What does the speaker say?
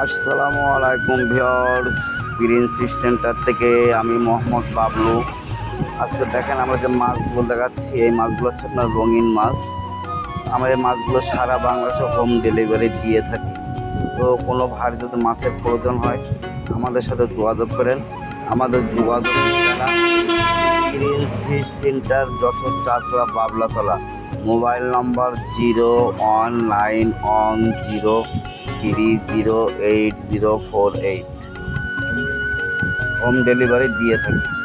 আসসালামু আলাইকুম viewers green fish centre থেকে আমি মোহাম্মদ বাবলু। আজকে দেখেন আমরা যে মাছগুলো দেখাচ্ছি, এই মাছগুলো হচ্ছে আপনার রঙিন মাছ। আমরা এই মাছগুলো সারা বাংলাদেশে হোম ডেলিভারি দিয়ে থাকি। তো কোনো ভার যদি মাছের প্রয়োজন হয়, আমাদের সাথে যোগাযোগ করেন। আমাদের যোগাযোগ green fish centre Jashore Chasra Bablatala. Mobile number zero one nine one zero three zero eight zero four eight. Home delivery দিয়ে থাকি।